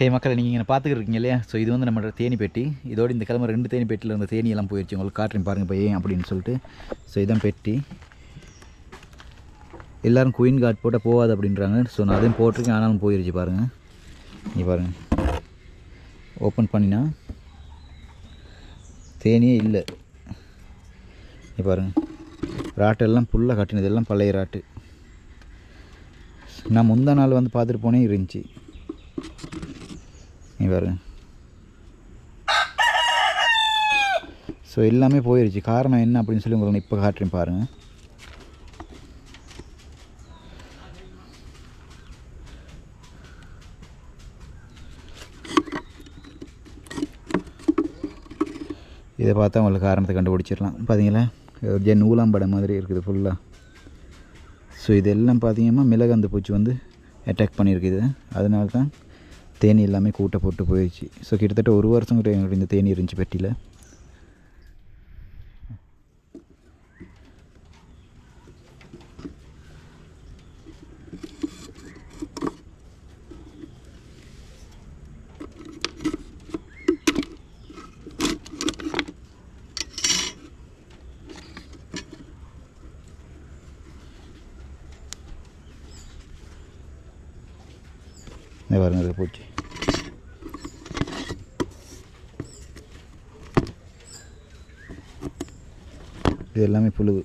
ஹே மக்களை நீங்கள் இங்கே பார்த்துக்கிட்டு இருக்கீங்க இல்லையா? ஸோ இது வந்து நம்மளோட தேனி பெட்டி. இதோடு இந்த கிழமை ரெண்டு தேனி பெட்டியில் இருந்த தேனி எல்லாம் போயிடுச்சு உங்களுக்கு காட்டுறேன் பாருங்கள் பையன் அப்படின்னு சொல்லிட்டு. ஸோ இதான் பெட்டி. எல்லோரும் குயின் கார்டு போட்டால் போகாது அப்படின்றாங்க. ஸோ நான் அதையும் போட்டிருக்கேன். ஆனாலும் போயிருச்சு பாருங்கள் நீ பாருங்கள் ஓப்பன் பண்ணினா தேனியே இல்லை. நீ பாருங்கள் ராட்டெல்லாம் புல்லாக ஃபுல்லாக கட்டினது. எல்லாம் பழைய ராட்டு. நான் முந்தா நாள் வந்து பார்த்துட்டு போனே இருந்துச்சு. நீ பாருங்க ஸோ எல்லாமே போயிடுச்சு காரணம் என்ன அப்படின்னு சொல்லி உங்களுக்கு இப்போ காட்டுறேன் பாருங்கள் இதை பார்த்தா உங்களுக்கு காரணத்தை கண்டுபிடிச்சிடலாம். பார்த்தீங்களா ஒரு ஜென் நூலாம்படை மாதிரி இருக்குது ஃபுல்லாக ஸோ இதெல்லாம் பார்த்தீங்கன்னா மிளகந்து பூச்சி வந்து அட்டாக் பண்ணியிருக்குது. அதனால தான் தேனி எல்லாமே கூட்டை போட்டு போயிடுச்சு. ஸோ கிட்டத்தட்ட ஒரு வருஷம் கிட்ட எங்களுக்கு இந்த தேனி இருந்துச்சு பெட்டியில். இந்த பாருங்க போச்சு இது எல்லாமே புழுவு.